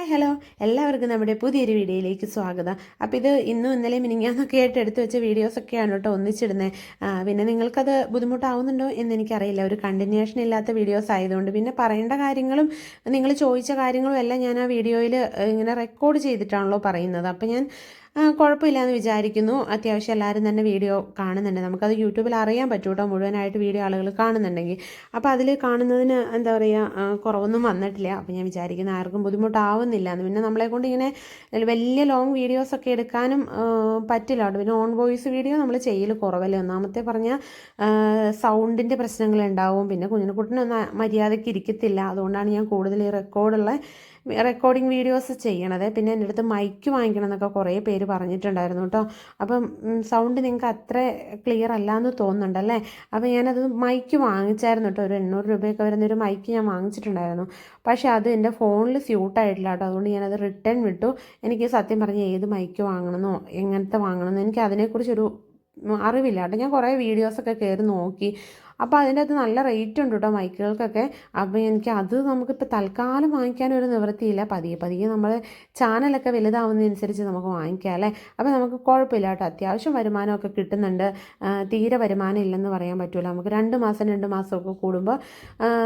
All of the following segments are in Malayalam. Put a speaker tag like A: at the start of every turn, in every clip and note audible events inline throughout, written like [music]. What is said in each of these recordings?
A: ഹായ് ഹലോ എല്ലാവർക്കും നമ്മുടെ പുതിയൊരു വീഡിയോയിലേക്ക് സ്വാഗതം. അപ്പോൾ ഇത് ഇന്നും ഇന്നലെ മിനിങ്ങാന്നൊക്കെ ആയിട്ട് എടുത്തു വെച്ച വീഡിയോസൊക്കെയാണ് കേട്ടോ ഒന്നിച്ചിടുന്നത് പിന്നെ നിങ്ങൾക്കത് ബുദ്ധിമുട്ടാവുന്നുണ്ടോ എന്ന് എനിക്കറിയില്ല. ഒരു കണ്ടിന്യൂഷൻ ഇല്ലാത്ത വീഡിയോസ് ആയതുകൊണ്ട്. പിന്നെ പറയേണ്ട കാര്യങ്ങളും നിങ്ങൾ ചോദിച്ച കാര്യങ്ങളും എല്ലാം ഞാൻ ആ വീഡിയോയിൽ ഇങ്ങനെ റെക്കോർഡ് ചെയ്തിട്ടാണല്ലോ പറയുന്നത്. അപ്പോൾ ഞാൻ കുഴപ്പമില്ലാന്ന് വിചാരിക്കുന്നു. അത്യാവശ്യം എല്ലാവരും തന്നെ വീഡിയോ കാണുന്നുണ്ട്. നമുക്കത് യൂട്യൂബിൽ അറിയാൻ പറ്റും കേട്ടോ. മുഴുവനായിട്ട് വീഡിയോ ആളുകൾ കാണുന്നുണ്ടെങ്കിൽ. അപ്പോൾ അതിൽ കാണുന്നതിന് എന്താ പറയുക കുറവൊന്നും വന്നിട്ടില്ല. അപ്പോൾ ഞാൻ വിചാരിക്കുന്ന ആർക്കും ബുദ്ധിമുട്ടാവുന്നില്ല എന്ന് പിന്നെ നമ്മളെ കൊണ്ട് ഇങ്ങനെ വലിയ ലോങ് വീഡിയോസൊക്കെ എടുക്കാനും പറ്റില്ല കേട്ടോ. പിന്നെ ഓൺ വോയിസ് വീഡിയോ നമ്മൾ ചെയ്യൽ കുറവല്ലേ? ഒന്നാമത്തെ പറഞ്ഞാൽ സൗണ്ടിന്റെ പ്രശ്നങ്ങളുണ്ടാവും പിന്നെ കുഞ്ഞിനെ കുട്ടിനൊന്നും മര്യാദയ്ക്ക് ഇരിക്കത്തില്ല. അതുകൊണ്ടാണ് ഞാൻ കൂടുതൽ ഈ റെക്കോർഡുള്ള റെക്കോർഡിങ് വീഡിയോസ് ചെയ്യണത്. പിന്നെ എന്റെ അടുത്ത് മൈക്ക് വാങ്ങിക്കണം എന്നൊക്കെ കുറേ പേര് പറഞ്ഞിട്ടുണ്ടായിരുന്നു കേട്ടോ. അപ്പം സൗണ്ട് നിങ്ങൾക്ക് അത്ര ക്ലിയർ അല്ല എന്ന് തോന്നുന്നുണ്ടല്ലേ? അപ്പം ഞാനത് മൈക്ക് വാങ്ങിച്ചായിരുന്നു കേട്ടോ. ഒരു എണ്ണൂറ് രൂപയൊക്കെ വരുന്ന ഒരു മൈക്ക് ഞാൻ വാങ്ങിച്ചിട്ടുണ്ടായിരുന്നു. പക്ഷേ അത് എന്റെ ഫോണിൽ സ്യൂട്ടായിട്ടില്ല കേട്ടോ. അതുകൊണ്ട് ഞാനത് റിട്ടേൺ വിട്ടു. എനിക്ക് സത്യം പറഞ്ഞ് ഏത് മൈക്ക് വാങ്ങണമെന്നോ എങ്ങനത്തെ വാങ്ങണമെന്നോ എനിക്ക് അതിനെക്കുറിച്ചൊരു അറിവില്ല കേട്ടോ. ഞാൻ കുറേ വീഡിയോസൊക്കെ കയറി നോക്കി. അപ്പോൾ അതിന്റെ അത് നല്ല റേറ്റ് ഉണ്ട് കേട്ടോ മൈക്കുകൾക്കൊക്കെ. അപ്പോൾ എനിക്ക് അത് നമുക്കിപ്പോൾ തൽക്കാലം വാങ്ങിക്കാൻ ഒരു നിവൃത്തിയില്ല. പതിയെ പതിയെ നമ്മൾ ചാനലൊക്കെ വലുതാവുന്നതനുസരിച്ച് നമുക്ക് വാങ്ങിക്കാം അല്ലേ? അപ്പോൾ നമുക്ക് കുഴപ്പമില്ല കേട്ടോ. അത്യാവശ്യം വരുമാനമൊക്കെ കിട്ടുന്നുണ്ട്. തീരെ വരുമാനം ഇല്ലെന്ന് പറയാൻ പറ്റില്ല നമുക്ക് രണ്ട് മാസം രണ്ട് മാസമൊക്കെ കൂടുമ്പോൾ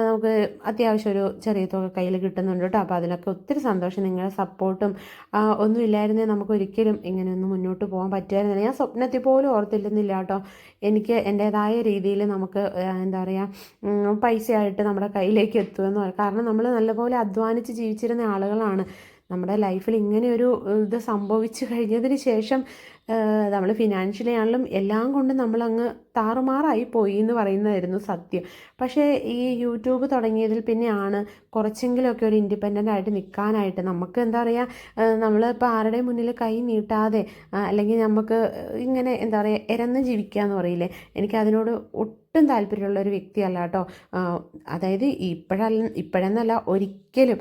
A: നമുക്ക് അത്യാവശ്യം ഒരു ചെറിയ തുക കയ്യിൽ കിട്ടുന്നുണ്ട് കേട്ടോ. അപ്പോൾ അതിനൊക്കെ ഒത്തിരി സന്തോഷം. നിങ്ങളുടെ സപ്പോർട്ടും ഒന്നുമില്ലായിരുന്നേ നമുക്ക് ഒരിക്കലും ഇങ്ങനെയൊന്നും മുന്നോട്ട് പോകാൻ പറ്റുമായിരുന്നില്ല. ഞാൻ സ്വപ്നത്തിൽ പോലും ഓർത്തില്ലെന്നില്ല കേട്ടോ. എനിക്ക് എന്റേതായ രീതിയിൽ നമുക്ക് എന്താ പറയുക പൈസയായിട്ട് നമ്മുടെ കയ്യിലേക്ക് എത്തുമെന്ന് പറയും. കാരണം നമ്മൾ നല്ലപോലെ അധ്വാനിച്ച് ജീവിച്ചിരുന്ന ആളുകളാണ്. നമ്മുടെ ലൈഫിൽ ഇങ്ങനെ ഒരു ഇത് സംഭവിച്ചു കഴിഞ്ഞതിന് ശേഷം നമ്മൾ ഫിനാൻഷ്യലി ആണെങ്കിലും എല്ലാം കൊണ്ടും നമ്മളങ്ങ് താറുമാറായി പോയി എന്ന് പറയുന്നതായിരുന്നു സത്യം. പക്ഷേ ഈ യൂട്യൂബ് തുടങ്ങിയതിൽ പിന്നെയാണ് കുറച്ചെങ്കിലുമൊക്കെ ഒരു ഇൻഡിപെൻഡന്റ് ആയിട്ട് നിൽക്കാനായിട്ട് നമുക്ക് എന്താ പറയുക നമ്മളിപ്പോൾ ആരുടെയും മുന്നിൽ കൈ നീട്ടാതെ അല്ലെങ്കിൽ നമുക്ക് ഇങ്ങനെ എന്താ പറയുക ഇരന്ന് ജീവിക്കുക എന്ന് പറയില്ലേ? എനിക്ക് അതിനോട് ഒട്ടും താല്പര്യമുള്ള ഒരു വ്യക്തിയല്ല കേട്ടോ. അതായത് ഇപ്പോഴല്ല ഇപ്പോഴെന്നല്ല ഒരിക്കലും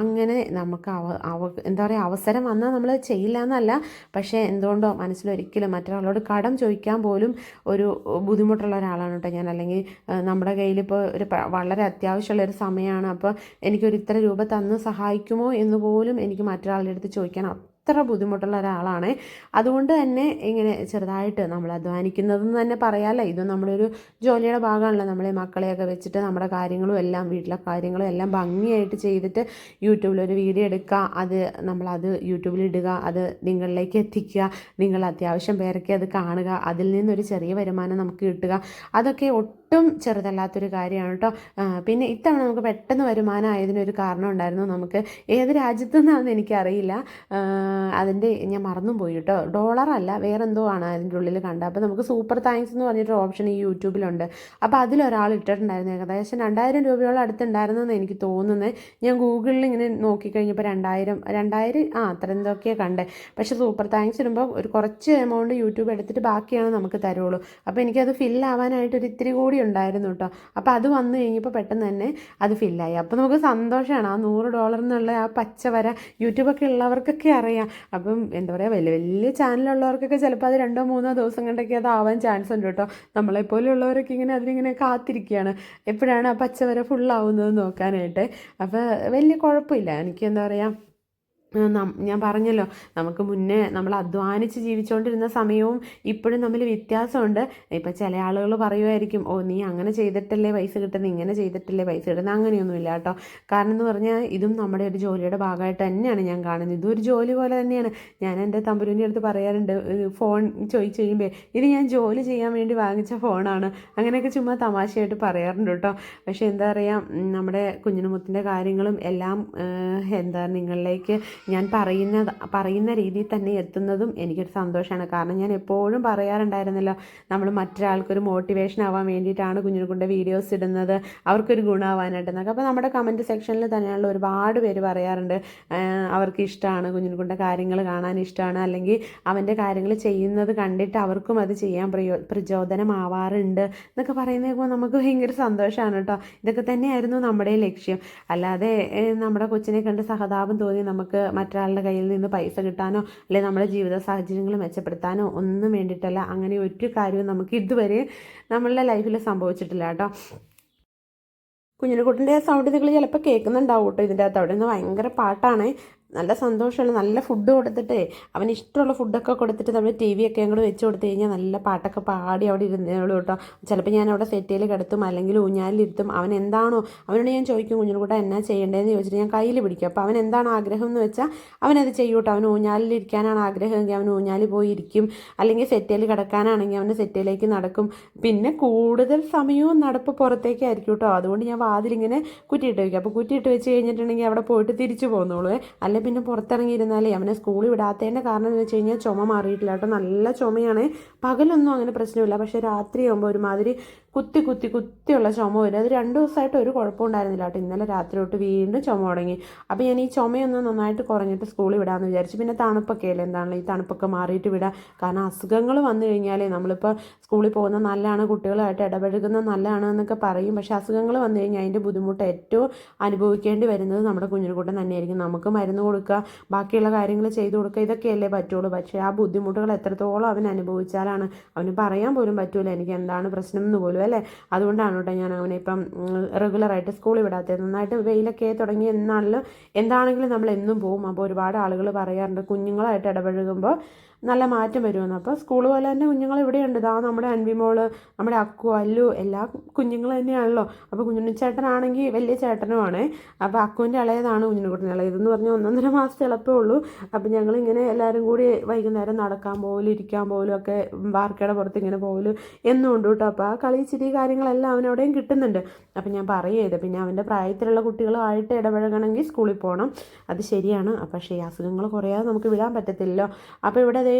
A: അങ്ങനെ നമുക്ക് അവ അവ എന്താ പറയുക അവസരം വന്നാൽ നമ്മൾ ചെയ്യില്ല എന്നല്ല പക്ഷേ എന്തുകൊണ്ടോ മനസ്സിലൊരിക്കലും മറ്റൊരാളോട് കടം ചോദിക്കാൻ പോലും ഒരു ബുദ്ധിമുട്ടുള്ള ഒരാളാണ് കേട്ടോ ഞാൻ. അല്ലെങ്കിൽ നമ്മുടെ നമ്മുടെ കയ്യിലിപ്പോൾ ഒരു വളരെ അത്യാവശ്യമുള്ള ഒരു സമയമാണ്. അപ്പോൾ എനിക്കൊരു ഇത്ര രൂപ തന്ന് സഹായിക്കുമോ എന്ന് പോലും എനിക്ക് മറ്റൊരാളുടെ അടുത്ത് ചോദിക്കാൻ അത്ര ബുദ്ധിമുട്ടുള്ള ഒരാളാണ്. അതുകൊണ്ട് തന്നെ ഇങ്ങനെ ചെറുതായിട്ട് നമ്മൾ അധ്വാനിക്കുന്നതെന്ന് തന്നെ പറയാമല്ലോ ഇത് നമ്മുടെ ഒരു ജോലിയുടെ ഭാഗമാണല്ലോ. നമ്മളെ മക്കളെയൊക്കെ വെച്ചിട്ട് നമ്മുടെ കാര്യങ്ങളും എല്ലാം വീട്ടിലെ കാര്യങ്ങളും എല്ലാം ഭംഗിയായിട്ട് ചെയ്തിട്ട് യൂട്യൂബിലൊരു വീഡിയോ എടുക്കുക. അത് നമ്മളത് യൂട്യൂബിൽ ഇടുക. അത് നിങ്ങളിലേക്ക് എത്തിക്കുക. നിങ്ങൾ അത്യാവശ്യം പേരൊക്കെ അത് കാണുക. അതിൽ നിന്നൊരു ചെറിയ വരുമാനം നമുക്ക് കിട്ടുക. അതൊക്കെ ഒട്ടും ചെറുതല്ലാത്തൊരു കാര്യമാണ് കേട്ടോ. പിന്നെ ഇത്തവണ നമുക്ക് പെട്ടെന്ന് വരുമാനം ആയതിനൊരു കാരണം ഉണ്ടായിരുന്നു. നമുക്ക് ഏത് രാജ്യത്തു നിന്നാണെന്ന് എനിക്കറിയില്ല അതിന്റെ ഞാൻ മറന്നും പോയി കേട്ടോ. ഡോളറല്ല അല്ല വേറെ എന്തോ ആണ് അതിന്റെ ഉള്ളിൽ കണ്ടത്. അപ്പോൾ നമുക്ക് സൂപ്പർ താങ്ക്സ് എന്ന് പറഞ്ഞിട്ടൊരു ഓപ്ഷൻ ഈ യൂട്യൂബിലുണ്ട്. അപ്പോൾ അതിലൊരാൾ ഇട്ടിട്ടുണ്ടായിരുന്നു. ഏകദേശം രണ്ടായിരം രൂപയോളം അടുത്തുണ്ടായിരുന്നെന്ന് എനിക്ക് തോന്നുന്നത്. ഞാൻ ഗൂഗിളിൽ ഇങ്ങനെ നോക്കിക്കഴിഞ്ഞപ്പോൾ രണ്ടായിരം രണ്ടായിരം ആ അത്ര എന്തൊക്കെയാണ് കണ്ടേ. പക്ഷേ സൂപ്പർ താങ്ക്സ് ഇടുമ്പോൾ ഒരു കുറച്ച് എമൗണ്ട് യൂട്യൂബ് എടുത്തിട്ട് ബാക്കിയാണ് നമുക്ക് തരുള്ളൂ. അപ്പോൾ എനിക്കത് ഫില്ലാവാനായിട്ട് ഒരു ഇത്തിരി കൂടി ഉണ്ടായിരുന്നു കേട്ടോ. അപ്പോൾ അത് വന്നു കഴിഞ്ഞപ്പോൾ പെട്ടെന്ന് തന്നെ അത് ഫില്ലായി. അപ്പോൾ നമുക്ക് സന്തോഷമാണ് ആ നൂറ് ഡോളർ എന്നുള്ള ആ പച്ച വര യൂട്യൂബൊക്കെ ഉള്ളവർക്കൊക്കെ അറിയാം. അപ്പം എന്താ പറയുക വലിയ വലിയ ചാനലുള്ളവർക്കൊക്കെ ചിലപ്പോൾ അത് രണ്ടോ മൂന്നോ ദിവസം കൊണ്ടൊക്കെ അത് ആവാൻ ചാൻസ് ഉണ്ട് കേട്ടോ. നമ്മളെപ്പോലെയുള്ളവരൊക്കെ ഇങ്ങനെ അതിനിങ്ങനെ കാത്തിരിക്കുകയാണ്. എപ്പോഴാണ് ആ പച്ച വര ഫുള്ളാവുന്നത് നോക്കാനായിട്ട്. അപ്പോൾ വലിയ കുഴപ്പമില്ല. എനിക്ക് എന്താ പറയുക ഞാൻ പറഞ്ഞല്ലോ നമുക്ക് മുന്നേ നമ്മൾ അധ്വാനിച്ച് ജീവിച്ചുകൊണ്ടിരുന്ന സമയവും ഇപ്പോഴും തമ്മിൽ വ്യത്യാസമുണ്ട്. ഇപ്പം ചില ആളുകൾ പറയുമായിരിക്കും ഓ നീ അങ്ങനെ ചെയ്തിട്ടല്ലേ പൈസ കിട്ടുന്നത് ഇങ്ങനെ ചെയ്തിട്ടല്ലേ പൈസ കിട്ടുന്നത് അങ്ങനെയൊന്നുമില്ല കേട്ടോ. കാരണം എന്ന് പറഞ്ഞാൽ ഇതും നമ്മുടെ ഒരു ജോലിയുടെ ഭാഗമായിട്ട് തന്നെയാണ് ഞാൻ കാണുന്നത്. ഇതും ഒരു ജോലി പോലെ തന്നെയാണ്. ഞാൻ എന്റെ തമ്പുരുവിന്റെ അടുത്ത് പറയാറുണ്ട് ഫോൺ ചോദിച്ചു കഴിയുമ്പോൾ ഇത് ഞാൻ ജോലി ചെയ്യാൻ വേണ്ടി വാങ്ങിച്ച ഫോണാണ്. അങ്ങനെയൊക്കെ ചുമ്മാ തമാശയായിട്ട് പറയാറുണ്ട് കേട്ടോ. പക്ഷേ എന്താ പറയുക നമ്മുടെ കുഞ്ഞിനുമുത്തിന്റെ കാര്യങ്ങളും എല്ലാം എന്താ നിങ്ങളിലേക്ക് ഞാൻ പറയുന്ന പറയുന്ന രീതിയിൽ തന്നെ എത്തുന്നതും എനിക്കൊരു സന്തോഷമാണ് കാരണം ഞാൻ എപ്പോഴും പറയാറുണ്ടായിരുന്നല്ലോ നമ്മൾ മറ്റൊരാൾക്കൊരു മോട്ടിവേഷൻ ആവാൻ വേണ്ടിയിട്ടാണ് കുഞ്ഞിനെക്കൊണ്ട് വീഡിയോസ് ഇടുന്നത്. അവർക്കൊരു ഗുണമാവാനായിട്ട്. എന്നൊക്കെ. അപ്പോൾ നമ്മുടെ കമന്റ് സെക്ഷനിൽ തന്നെയുള്ള ഒരുപാട് പേര് പറയാറുണ്ട് അവർക്ക് ഇഷ്ടമാണ് കുഞ്ഞിനെക്കൊണ്ട് കാര്യങ്ങൾ കാണാൻ ഇഷ്ടമാണ് അല്ലെങ്കിൽ അവന്റെ കാര്യങ്ങൾ ചെയ്യുന്നത് കണ്ടിട്ട് അവർക്കും അത് ചെയ്യാൻ പ്രയോ പ്രചോദനമാവാറുണ്ട്. എന്നൊക്കെ പറയുന്നത് നമുക്ക് ഭയങ്കര സന്തോഷമാണ് കേട്ടോ. ഇതൊക്കെ തന്നെയായിരുന്നു നമ്മുടെ ലക്ഷ്യം. അല്ലാതെ നമ്മുടെ കൊച്ചിനെ കണ്ട് സഹതാപം തോന്നി നമുക്ക് മറ്റൊരാളുടെ കയ്യിൽ നിന്ന് പൈസ കിട്ടാനോ അല്ലെങ്കിൽ നമ്മുടെ ജീവിത സാഹചര്യങ്ങൾ മെച്ചപ്പെടുത്താനോ ഒന്നും വേണ്ടിയിട്ടല്ല. അങ്ങനെ ഒരു കാര്യവും നമുക്ക് ഇതുവരെ നമ്മളുടെ ലൈഫിൽ സംഭവിച്ചിട്ടില്ല കേട്ടോ. കുഞ്ഞിനെക്കുട്ടിന്റെ സൗണ്ട് നിങ്ങൾ ചിലപ്പോൾ കേൾക്കുന്നുണ്ടാവും കേട്ടോ ഇതിന്റെ അകത്ത്. അവിടെ നിന്ന് ഭയങ്കര പാട്ടാണ്. നല്ല സന്തോഷമാണ് നല്ല ഫുഡ് കൊടുത്തിട്ട് അവന് ഇഷ്ടമുള്ള ഫുഡൊക്കെ കൊടുത്തിട്ട് നമ്മൾ ടി വി ഒക്കെ അങ്ങോട്ട് വെച്ച് കൊടുത്തു കഴിഞ്ഞാൽ നല്ല പാട്ടൊക്കെ പാടി അവിടെ ഇരുന്നോളൂ കേട്ടോ. ചിലപ്പോൾ ഞാൻ അവിടെ സെറ്റയിൽ കിടത്തും അല്ലെങ്കിൽ ഊഞ്ഞാലിരുത്തും അവൻ എന്താണോ അവനോട് ഞാൻ ചോദിക്കും കുഞ്ഞുകൂട്ട എന്നാ ചെയ്യേണ്ടതെന്ന് ചോദിച്ചിട്ട് ഞാൻ കയ്യിൽ പിടിക്കും. അപ്പോൾ അവൻ എന്താണ് ആഗ്രഹം എന്ന് വെച്ചാൽ അവനത് ചെയ്യൂട്ടോ അവൻ ഊഞ്ഞാലിരിക്കാനാണ് ആഗ്രഹമെങ്കിൽ അവൻ ഊഞ്ഞാലിൽ പോയി ഇരിക്കും. അല്ലെങ്കിൽ സെറ്റയിൽ കിടക്കാനാണെങ്കിൽ അവന് സെറ്റയിലേക്ക് നടക്കും. പിന്നെ കൂടുതൽ സമയവും നടപ്പ് പുറത്തേക്കായിരിക്കും കേട്ടോ. അതുകൊണ്ട് ഞാൻ വാതിലിങ്ങനെ കുറ്റിയിട്ട് വയ്ക്കും അപ്പോൾ കുറ്റിയിട്ട് വെച്ച് കഴിഞ്ഞിട്ടുണ്ടെങ്കിൽ അവിടെ പോയിട്ട് തിരിച്ചു പോകുന്നുള്ളൂ അല്ലെ പിന്നെ പുറത്തിറങ്ങിയിരുന്നാലേ അവനെ സ്കൂളിൽ വിടാത്തതിന്റെ കാരണം എന്ന് വെച്ച് കഴിഞ്ഞാൽ ചുമ മാറിയിട്ടില്ല കേട്ടോ. നല്ല ചുമയാണ്. പകലൊന്നും അങ്ങനെ പ്രശ്നമില്ല. പക്ഷേ രാത്രിയാകുമ്പോൾ ഒരുമാതിരി കുത്തി കുത്തി കുത്തിയുള്ള ചുമ വരും. അത് രണ്ട് ദിവസമായിട്ട് ഒരു കുഴപ്പമുണ്ടായിരുന്നില്ല കേട്ടോ. ഇന്നലെ രാത്രി തൊട്ട് വീണ്ടും ചുമ തുടങ്ങി. അപ്പോൾ ഞാൻ ഈ ചുമയൊന്ന് നന്നായിട്ട് കുറഞ്ഞിട്ട് സ്കൂളിൽ വിടാമെന്ന് വിചാരിച്ചു. പിന്നെ തണുപ്പൊക്കെ അല്ലേ? എന്താണ് ഈ തണുപ്പൊക്കെ മാറിയിട്ട് വിടാം? കാരണം അസുഖങ്ങൾ വന്നു കഴിഞ്ഞാലേ നമ്മളിപ്പോൾ സ്കൂളിൽ പോകുന്ന നല്ലതാണ് കുട്ടികളായിട്ട് ഇടപഴകുന്നത് നല്ലതാണ് എന്നൊക്കെ പറയും. പക്ഷേ അസുഖങ്ങൾ വന്നു കഴിഞ്ഞാൽ അതിന്റെ ബുദ്ധിമുട്ട് ഏറ്റവും അനുഭവിക്കേണ്ടി വരുന്നത് നമ്മുടെ കുഞ്ഞിനെ കൂട്ടം തന്നെയായിരിക്കും. നമുക്ക് മരുന്ന് കൊടുക്കുക ബാക്കിയുള്ള കാര്യങ്ങൾ ചെയ്തു കൊടുക്കുക ഇതൊക്കെയല്ലേ പറ്റുള്ളൂ. പക്ഷേ ആ ബുദ്ധിമുട്ടുകൾ എത്രത്തോളം അവൻ അനുഭവിച്ചാലാണ് അവന് പറയാൻ പോലും പറ്റൂല. എനിക്ക് എന്താണ് പ്രശ്നം എന്ന് പോലും അല്ലേ? അതുകൊണ്ടാണ് കേട്ടോ ഞാൻ അവനെ ഇപ്പം റെഗുലറായിട്ട് സ്കൂളിൽ വിടാത്തത്. നന്നായിട്ട് വെയിലൊക്കെ തുടങ്ങി എന്നാണെങ്കിലും എന്താണെങ്കിലും നമ്മൾ എന്നും പോകും അപ്പോൾ ഒരുപാട് ആളുകൾ പറയാറുണ്ട് കുഞ്ഞുങ്ങളായിട്ട് ഇടപഴകുമ്പോൾ നല്ല മാറ്റം വരുമെന്ന്. അപ്പോൾ സ്കൂൾ പോലെ തന്നെ കുഞ്ഞുങ്ങൾ ഇവിടെയുണ്ട്. ഇതാ നമ്മുടെ അൻവിമോൾ നമ്മുടെ അക്കു അല്ലു എല്ലാ കുഞ്ഞുങ്ങൾ തന്നെയാണല്ലോ. അപ്പോൾ കുഞ്ഞുണ്ണിച്ചേട്ടനാണെങ്കിൽ വലിയ ചേട്ടനുമാണ്. അപ്പോൾ അക്കുവിന്റെ ഇളയതാണ് കുഞ്ഞിനുകുട്ടൻ ഇളയതെന്ന് പറഞ്ഞാൽ ഒന്നൊന്നര മാസത്തെ എളുപ്പമേ ഉള്ളൂ. അപ്പോൾ ഞങ്ങളിങ്ങനെ എല്ലാവരും കൂടി വൈകുന്നേരം നടക്കാൻ പോലും ഇരിക്കാൻ പോലും ഒക്കെ വാർക്കയുടെ പുറത്ത് ഇങ്ങനെ പോലും എന്നും ഉണ്ട് കേട്ടോ. അപ്പോൾ ആ കളി ചിരി കാര്യങ്ങളെല്ലാം അവനവിടെയും കിട്ടുന്നുണ്ട്. അപ്പം ഞാൻ പറയുന്നത് പിന്നെ അവന്റെ പ്രായത്തിലുള്ള കുട്ടികളുമായിട്ട് ഇടപഴകണമെങ്കിൽ സ്കൂളിൽ പോകണം അത് ശരിയാണ്. പക്ഷേ അസുഖങ്ങൾ കുറയാതെ നമുക്ക് വിടാൻ പറ്റത്തില്ലല്ലോ. അപ്പോൾ ഇവിടെ അതേ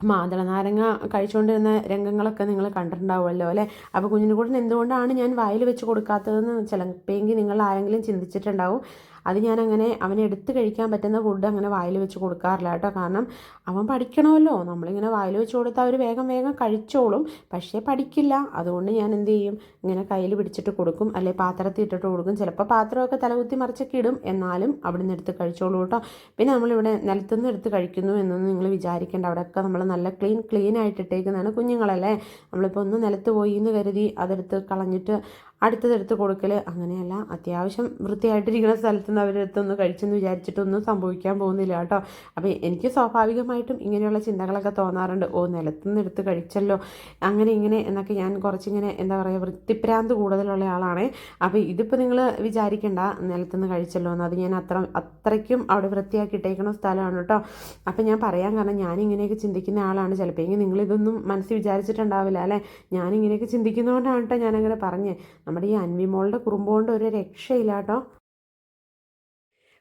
A: മാതള നാരങ്ങ കഴിച്ചുകൊണ്ടിരുന്ന രംഗങ്ങളൊക്കെ നിങ്ങൾ കണ്ടിട്ടുണ്ടാവുമല്ലോ അല്ലേ? അപ്പോൾ കുഞ്ഞിന് കൂടെ എന്തുകൊണ്ടാണ് ഞാൻ വായിൽ വെച്ച് കൊടുക്കാത്തതെന്ന് ചിലപ്പോഴെങ്കിൽ നിങ്ങൾ ആരെങ്കിലും ചിന്തിച്ചിട്ടുണ്ടാവും. അത് ഞാനങ്ങനെ അവനെ എടുത്ത് കഴിക്കാൻ പറ്റുന്ന ഫുഡ് അങ്ങനെ വായിൽ വെച്ച് കൊടുക്കാറില്ല കേട്ടോ. കാരണം അവൻ പഠിക്കണമല്ലോ. നമ്മളിങ്ങനെ വായിൽ വെച്ച് കൊടുത്താൽ അവർ വേഗം വേഗം കഴിച്ചോളും. പക്ഷേ പഠിക്കില്ല. അതുകൊണ്ട് ഞാൻ എന്ത് ചെയ്യും? ഇങ്ങനെ കയ്യിൽ പിടിച്ചിട്ട് കൊടുക്കും. അല്ലെ പാത്രത്തിൽ ഇട്ടിട്ട് കൊടുക്കും. ചിലപ്പോൾ പാത്രമൊക്കെ തലകുത്തി മറിച്ചൊക്കെ ഇടും. എന്നാലും അവിടെ നിന്ന് എടുത്ത് കഴിച്ചോളൂ കേട്ടോ. പിന്നെ നമ്മളിവിടെ നിലത്തുനിന്ന് എടുത്ത് കഴിക്കുന്നു എന്നൊന്നും നിങ്ങൾ വിചാരിക്കേണ്ട. അവിടെയൊക്കെ നമ്മൾ നല്ല ക്ലീൻ ക്ലീൻ ആയിട്ട് ഇട്ടേക്കുന്നതാണ് കുഞ്ഞുങ്ങളല്ലേ? നമ്മളിപ്പോൾ ഒന്ന് നിലത്ത് പോയി എന്ന് കരുതി അതെടുത്ത് കളഞ്ഞിട്ട് അടുത്തതെടുത്ത് കൊടുക്കൽ അങ്ങനെയല്ല. അത്യാവശ്യം വൃത്തിയായിട്ടിരിക്കുന്ന സ്ഥലത്ത് നിന്ന് അവരെടുത്തൊന്ന് കഴിച്ചെന്ന് വിചാരിച്ചിട്ടൊന്നും സംഭവിക്കാൻ പോകുന്നില്ല കേട്ടോ. അപ്പോൾ എനിക്ക് സ്വാഭാവികമായിട്ടും ഇങ്ങനെയുള്ള ചിന്തകളൊക്കെ തോന്നാറുണ്ട്. ഓ നിലത്തുനിന്ന് എടുത്ത് കഴിച്ചല്ലോ. അങ്ങനെ ഇങ്ങനെ എന്നൊക്കെ ഞാൻ കുറച്ചിങ്ങനെ എന്താ പറയുക വൃത്തിപ്രാന്ത് കൂടുതലുള്ള ആളാണ്. അപ്പോൾ ഇതിപ്പോൾ നിങ്ങൾ വിചാരിക്കേണ്ട നിലത്തുനിന്ന് കഴിച്ചല്ലോ എന്ന്. അത് ഞാൻ അത്ര അത്രയ്ക്കും അവിടെ വൃത്തിയാക്കി ഇട്ടേക്കുന്ന സ്ഥലമാണ് കേട്ടോ. അപ്പം ഞാൻ പറയാൻ കാരണം ഞാനിങ്ങനെയൊക്കെ ചിന്തിക്കുന്ന ആളാണ്. ചിലപ്പോൾ നിങ്ങളിതൊന്നും മനസ്സിൽ വിചാരിച്ചിട്ടുണ്ടാവില്ല അല്ലേ? ഞാനിങ്ങനെയൊക്കെ ചിന്തിക്കുന്നതുകൊണ്ടാണ് കേട്ടോ ഞാനങ്ങനെ പറഞ്ഞേ. നമ്മുടെ ഈ അൻവിമോളുടെ കുറുമ്പ് ഒരു രക്ഷയില്ല കേട്ടോ.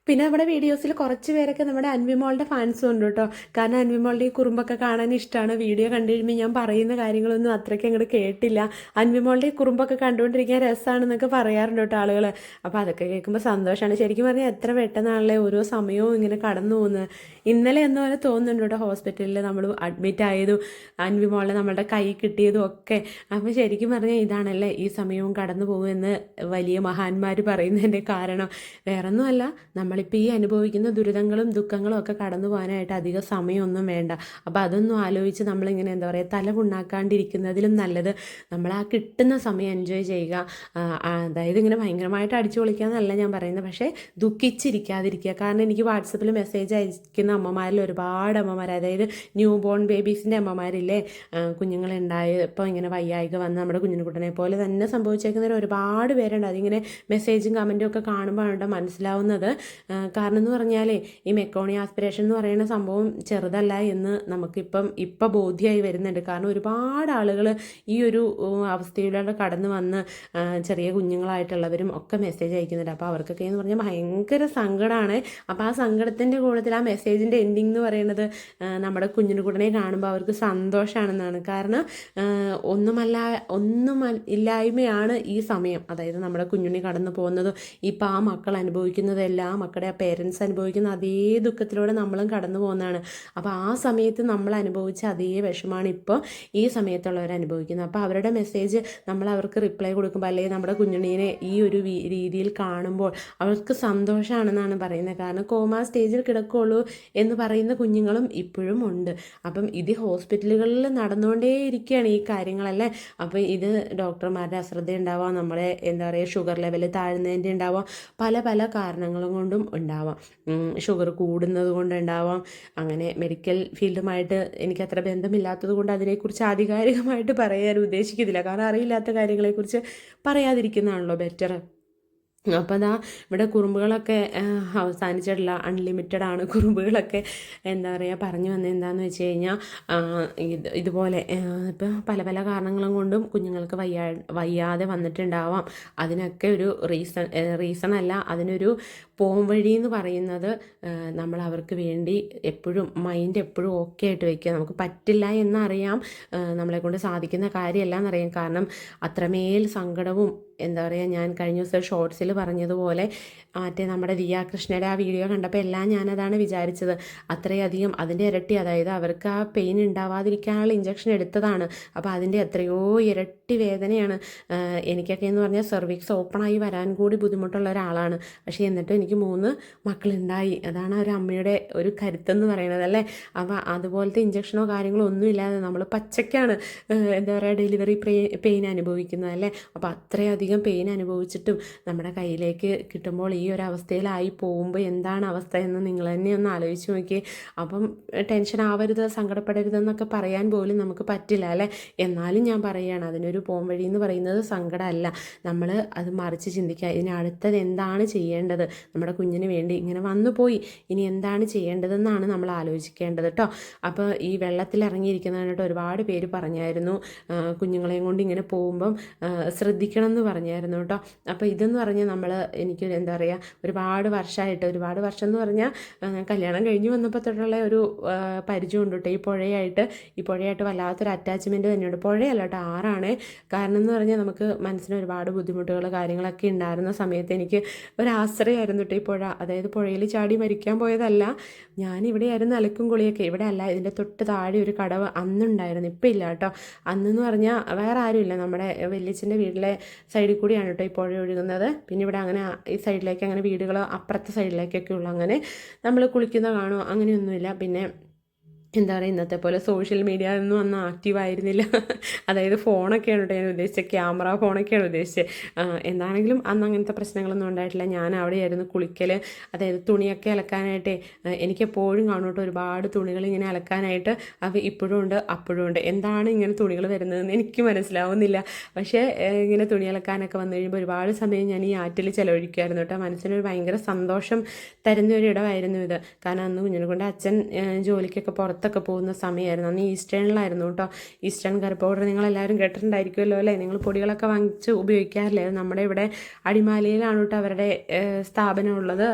A: പിന്നെ നമ്മുടെ വീഡിയോസിൽ കുറച്ച് പേരൊക്കെ നമ്മുടെ അൻവിമോളുടെ ഫാൻസും ഉണ്ട് കേട്ടോ. കാരണം അൻവിമോളുടെ ഈ കുറുമ്പൊക്കെ കാണാൻ ഇഷ്ടമാണ് വീഡിയോ കണ്ടു കഴിയുമ്പോൾ ഞാൻ പറയുന്ന കാര്യങ്ങളൊന്നും അത്രയ്ക്ക് അങ്ങോട്ട് കേട്ടില്ല. അൻവിമോളുടെ ഈ കുറുമ്പൊക്കെ കണ്ടുകൊണ്ടിരിക്കാൻ രസമാണെന്നൊക്കെ പറയാറുണ്ട് കേട്ടോ ആളുകൾ അപ്പോൾ അതൊക്കെ കേൾക്കുമ്പോൾ സന്തോഷമാണ് ശരിക്കും പറഞ്ഞാൽ എത്ര പെട്ടെന്നാണല്ലേ ഓരോ സമയവും ഇങ്ങനെ കടന്നു പോകുന്നത് ഇന്നലെ എന്ന പോലെ തോന്നുന്നുണ്ട് കേട്ടോ ഹോസ്പിറ്റലിൽ നമ്മൾ അഡ്മിറ്റ് ആയതും അൻവിമോളെ നമ്മളുടെ കൈ കിട്ടിയതും ഒക്കെ. അപ്പോൾ ശരിക്കും പറഞ്ഞാൽ ഇതാണല്ലേ ഈ സമയവും കടന്നു പോകുമെന്ന് വലിയ മഹാന്മാർ പറയുന്നതിന്റെ കാരണം. വേറൊന്നുമല്ല നമ്മൾ നമ്മളിപ്പോൾ ഈ അനുഭവിക്കുന്ന ദുരിതങ്ങളും ദുഃഖങ്ങളും ഒക്കെ കടന്നു പോകാനായിട്ട് അധികം സമയമൊന്നും വേണ്ട. അപ്പോൾ അതൊന്നും ആലോചിച്ച് നമ്മളിങ്ങനെ എന്താ പറയുക തല പുണ്ണാക്കാണ്ടിരിക്കുന്നതിലും നല്ലത് നമ്മൾ ആ കിട്ടുന്ന സമയം എൻജോയ് ചെയ്യുക. അതായത് ഇങ്ങനെ ഭയങ്കരമായിട്ട് അടിച്ചു പൊളിക്കാന്നല്ല ഞാൻ പറയുന്നത്. പക്ഷേ ദുഃഖിച്ചിരിക്കാതിരിക്കുക. കാരണം എനിക്ക് വാട്സപ്പിൽ മെസ്സേജ് അയക്കുന്ന അമ്മമാരിൽ ഒരുപാട് അമ്മമാർ അതായത് ന്യൂ ബോൺ ബേബീസിന്റെ അമ്മമാരില്ലേ കുഞ്ഞുങ്ങളുണ്ടായപ്പോൾ ഇങ്ങനെ വയ്യായിക വന്ന് നമ്മുടെ കുഞ്ഞിനെ കുഞ്ഞിനുകുട്ടനെ പോലെ തന്നെ സംഭവിച്ചേക്കുന്നവർ ഒരുപാട് പേരുണ്ട്. അതിങ്ങനെ മെസ്സേജും കമന്റും ഒക്കെ കാണുമ്പോഴാണ് മനസ്സിലാവുന്നത്. കാരണം എന്ന് പറഞ്ഞാൽ ഈ മെക്കോണി ആസ്പിറേഷൻ എന്ന് പറയുന്ന സംഭവം ചെറുതല്ല എന്ന് നമുക്കിപ്പം ഇപ്പം ബോധ്യമായി വരുന്നുണ്ട്. കാരണം ഒരുപാട് ആളുകൾ ഈ ഒരു അവസ്ഥയിലൂടെ കടന്നു വന്ന് ചെറിയ കുഞ്ഞുങ്ങളായിട്ടുള്ളവരും ഒക്കെ മെസ്സേജ് അയക്കുന്നുണ്ട്. അപ്പോൾ അവർക്കൊക്കെ എന്ന് പറഞ്ഞാൽ ഭയങ്കര സങ്കടമാണ് അപ്പോൾ ആ സങ്കടത്തിന്റെ കൂടത്തിൽ ആ മെസ്സേജിന്റെ എൻഡിങ് എന്ന് പറയുന്നത് നമ്മുടെ കുഞ്ഞിന് കൂടനെ കാണുമ്പോൾ അവർക്ക് സന്തോഷമാണെന്നാണ് കാരണം ഒന്നുമല്ല ഒന്നും ഇല്ലായ്മയാണ് ഈ സമയം. അതായത് നമ്മുടെ കുഞ്ഞുണ്ണി കടന്നു പോകുന്നതും ഇപ്പം ആ മക്കൾ അനുഭവിക്കുന്നതെല്ലാം മക്കൾ മക്കളുടെ പേരൻസ് അനുഭവിക്കുന്ന അതേ ദുഃഖത്തിലൂടെ നമ്മളും കടന്നു പോകുന്നതാണ്. അപ്പോൾ ആ സമയത്ത് നമ്മൾ അനുഭവിച്ച അതേ വിഷമാണ് ഇപ്പോൾ ഈ സമയത്തുള്ളവർ അനുഭവിക്കുന്നത്. അപ്പോൾ അവരുടെ മെസ്സേജ് നമ്മൾ അവർക്ക് റിപ്ലൈ കൊടുക്കുമ്പോൾ അല്ലെങ്കിൽ നമ്മുടെ കുഞ്ഞുണ്ണീനെ ഈ ഒരു രീതിയിൽ കാണുമ്പോൾ അവർക്ക് സന്തോഷമാണെന്നാണ് പറയുന്നത്. കാരണം കോമ സ്റ്റേജിൽ കിടക്കുള്ളൂ എന്ന് പറയുന്ന കുഞ്ഞുങ്ങളും ഇപ്പോഴും ഉണ്ട്. അപ്പം ഇത് ഹോസ്പിറ്റലുകളിൽ നടന്നുകൊണ്ടേ ഇരിക്കുകയാണ് ഈ കാര്യങ്ങളല്ലേ? അപ്പോൾ ഇത് ഡോക്ടർമാരുടെ അശ്രദ്ധ ഉണ്ടാവാം നമ്മുടെ എന്താ പറയുക ഷുഗർ ലെവൽ താഴ്ന്നതിന്റെ ഉണ്ടാവാം പല പല കാരണങ്ങളും കൊണ്ടും ഉണ്ടാവാം. ഷുഗർ കൂടുന്നത് കൊണ്ടുണ്ടാവാം അങ്ങനെ മെഡിക്കൽ ഫീൽഡുമായിട്ട് എനിക്ക് അത്ര ബന്ധമില്ലാത്തത് കൊണ്ട് അതിനെക്കുറിച്ച് ആധികാരികമായിട്ട് പറയാൻ ഉദ്ദേശിക്കുന്നില്ല. കാരണം അറിയില്ലാത്ത കാര്യങ്ങളെക്കുറിച്ച് പറയാതിരിക്കുന്നതാണല്ലോ ബെറ്റർ അപ്പോൾ അതാ ഇവിടെ കുറുമ്പുകളൊക്കെ അവസാനിച്ചിട്ടില്ല അൺലിമിറ്റഡ് ആണ് കുറുമ്പുകളൊക്കെ എന്താ പറയുക പറഞ്ഞു വന്നത് എന്താണെന്ന് വെച്ച് കഴിഞ്ഞാൽ ഇത് ഇതുപോലെ ഇപ്പോൾ പല പല കാരണങ്ങളും കൊണ്ടും കുഞ്ഞുങ്ങൾക്ക് വയ്യാ വയ്യാതെ വന്നിട്ടുണ്ടാവാം. അതിനൊക്കെ ഒരു റീസൺ റീസൺ അല്ല അതിനൊരു പോം വഴി എന്ന് പറയുന്നത് നമ്മൾ അവർക്ക് വേണ്ടി എപ്പോഴും മൈൻഡ് എപ്പോഴും ഓക്കെ ആയിട്ട് വയ്ക്കുക നമുക്ക് പറ്റില്ല എന്നറിയാം നമ്മളെ കൊണ്ട് സാധിക്കുന്ന കാര്യമല്ല എന്നറിയാം കാരണം അത്രമേൽ സങ്കടവും എന്താ പറയുക ഞാൻ കഴിഞ്ഞ ദിവസം ഷോർട്സിൽ പറഞ്ഞതുപോലെ മറ്റേ നമ്മുടെ ദിയ കൃഷ്ണയുടെ ആ വീഡിയോ കണ്ടപ്പോൾ എല്ലാം ഞാനതാണ് വിചാരിച്ചത്. അത്രയധികം അതിന്റെ ഇരട്ടി അതായത് അവർക്ക് ആ പെയിൻ ഉണ്ടാവാതിരിക്കാനുള്ള ഇഞ്ചക്ഷൻ എടുത്തതാണ്. അപ്പോൾ അതിന്റെ എത്രയോ ഇരട്ടി വേദനയാണ്. എനിക്കൊക്കെ എന്ന് പറഞ്ഞാൽ സെർവിക്സ് ഓപ്പണായി വരാൻ കൂടി ബുദ്ധിമുട്ടുള്ള ഒരാളാണ്. പക്ഷേ എന്നിട്ടും എനിക്ക് മൂന്ന് മക്കളുണ്ടായി. അതാണ് ഒരു അമ്മയുടെ ഒരു കരുത്തെന്ന് പറയുന്നത് അല്ലേ? അപ്പോൾ അതുപോലത്തെ ഇഞ്ചക്ഷനോ കാര്യങ്ങളോ ഒന്നുമില്ലാതെ നമ്മൾ പച്ചയ്ക്കാണ് എന്താ പറയുക ഡെലിവറി പെയിൻ അനുഭവിക്കുന്നത് അല്ലേ? അപ്പോൾ അത്രയധികം പെയിൻ അനുഭവിച്ചിട്ടും നമ്മുടെ കയ്യിലേക്ക് കിട്ടുമ്പോൾ ഈ ഒരു അവസ്ഥയിലായി പോകുമ്പോൾ എന്താണ് അവസ്ഥ എന്ന് നിങ്ങൾ തന്നെ ഒന്ന് ആലോചിച്ച് നോക്കി അപ്പം ടെൻഷൻ ആവരുത് സങ്കടപ്പെടരുതെന്നൊക്കെ പറയാൻ പോലും നമുക്ക് പറ്റില്ല അല്ലേ? എന്നാലും ഞാൻ പറയുകയാണ് അതിനൊരു പോം വഴി എന്ന് പറയുന്നത് സങ്കടമല്ല. നമ്മൾ അത് മറിച്ച് ചിന്തിക്കുക. ഇതിന് അടുത്തത് എന്താണ് ചെയ്യേണ്ടത്? നമ്മുടെ കുഞ്ഞിന് വേണ്ടി ഇങ്ങനെ വന്നു പോയി. ഇനി എന്താണ് ചെയ്യേണ്ടതെന്നാണ് നമ്മൾ ആലോചിക്കേണ്ടത് കേട്ടോ അപ്പോൾ ഈ വെള്ളത്തിൽ ഇറങ്ങിയിരിക്കുന്നതിനായിട്ട് ഒരുപാട് പേര് പറഞ്ഞായിരുന്നു. കുഞ്ഞുങ്ങളെയും കൊണ്ട് ഇങ്ങനെ പോകുമ്പം ശ്രദ്ധിക്കണം എന്ന് പറഞ്ഞായിരുന്നു കേട്ടോ അപ്പോൾ ഇതെന്ന് പറഞ്ഞാൽ നമ്മൾ എനിക്ക് എന്താ പറയുക ഒരുപാട് വർഷമായിട്ട് ഒരുപാട് വർഷം എന്ന് പറഞ്ഞാൽ കല്യാണം കഴിഞ്ഞ് വന്നപ്പോൾ തൊട്ടുള്ള ഒരു പരിചയം ഉണ്ട് കേട്ടോ ഈ പുഴയായിട്ട് ഈ പുഴയായിട്ട് വല്ലാത്തൊരു അറ്റാച്ച്മെന്റ് തന്നെയുണ്ട്. പുഴയല്ല കേട്ടോ ആറാണ്. കാരണം എന്ന് പറഞ്ഞാൽ നമുക്ക് മനസ്സിന് ഒരുപാട് ബുദ്ധിമുട്ടുകൾ കാര്യങ്ങളൊക്കെ ഉണ്ടായിരുന്ന സമയത്ത് എനിക്ക് ഒരു ആശ്രയമായിരുന്നു കേട്ടോ പുഴ അതായത് പുഴയിൽ ചാടി മരിക്കാൻ പോയതല്ല ഞാൻ ഇവിടെയായിരുന്നു അലക്കും കുളിയൊക്കെ. ഇവിടെ അല്ല ഇതിന്റെ തൊട്ട് താഴെ ഒരു കടവ് അന്നുണ്ടായിരുന്നു. ഇപ്പം ഇല്ല കേട്ടോ. അന്നെന്ന് പറഞ്ഞാൽ വേറെ ആരുമില്ല. നമ്മുടെ വലിയച്ഛന്റെ വീട്ടിലെ സൈഡിൽ കൂടിയാണ് കേട്ടോ ഈ പുഴ ഒഴുകുന്നത്. പിന്നെ ഇവിടെ അങ്ങനെ ഈ സൈഡിലേക്ക് അങ്ങനെ വീടുകൾ അപ്പുറത്തെ സൈഡിലേക്കൊക്കെ ഉള്ളു. അങ്ങനെ നമ്മൾ കുളിക്കുന്ന കാണുമോ അങ്ങനെയൊന്നുമില്ല. പിന്നെ എന്താ പറയുക ഇന്നത്തെ പോലെ സോഷ്യൽ മീഡിയ ഒന്നും അന്ന് ആക്റ്റീവ് ആയിരുന്നില്ല. അതായത് ഫോണൊക്കെയാണ് കേട്ടോ ഞാൻ ഉദ്ദേശിച്ചത് ക്യാമറ ഫോണൊക്കെയാണ് ഉദ്ദേശിച്ചത്. എന്താണെങ്കിലും അന്ന് അങ്ങനത്തെ പ്രശ്നങ്ങളൊന്നും ഉണ്ടായിട്ടില്ല. ഞാൻ അവിടെയായിരുന്നു കുളിക്കൽ അതായത് തുണിയൊക്കെ അലക്കാനായിട്ട് എനിക്കെപ്പോഴും എപ്പോഴും കാണും ഒരുപാട് തുണികൾ ഇങ്ങനെ അലക്കാനായിട്ട് അവ ഇപ്പോഴും ഉണ്ട് അപ്പോഴും ഉണ്ട്. എന്താണ് ഇങ്ങനെ തുണികൾ വരുന്നതെന്ന് എനിക്ക് മനസ്സിലാവുന്നില്ല. പക്ഷേ ഇങ്ങനെ തുണി അലക്കാനൊക്കെ വന്നു കഴിയുമ്പോൾ ഒരുപാട് സമയം ഞാൻ ഈ ആറ്റിൽ ചിലവഴിക്കുമായിരുന്നു കേട്ടോ. മനസ്സിനൊരു ഭയങ്കര സന്തോഷം തരുന്ന ഒരു ഇടമായിരുന്നു ഇത്. കാരണം അന്ന് കുഞ്ഞിനെ കൊണ്ട് അച്ഛൻ ജോലിക്കൊക്കെ പുറത്ത് പുറത്തൊക്കെ പോകുന്ന സമയമായിരുന്നു. അന്ന് ഈസ്റ്റേണിലായിരുന്നു കേട്ടോ. ഈസ്റ്റേൺ കറി പൗഡർ നിങ്ങളെല്ലാവരും കേട്ടിട്ടുണ്ടായിരിക്കുമല്ലോ അല്ലേ? നിങ്ങൾ പൊടികളൊക്കെ വാങ്ങിച്ച് ഉപയോഗിക്കാറില്ലേ? നമ്മുടെ ഇവിടെ അടിമാലിയിലാണ് കേട്ടോ അവരുടെ സ്ഥാപനം ഉള്ളത്